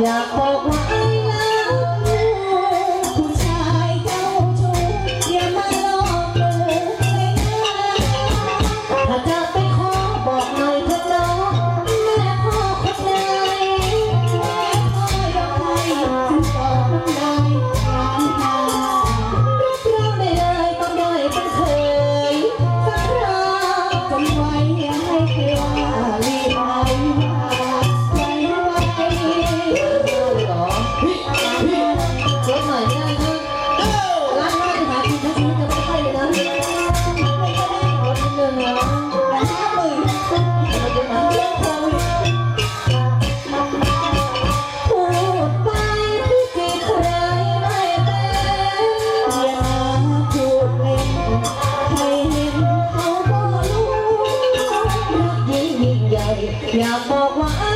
呀 อยาบอกว่า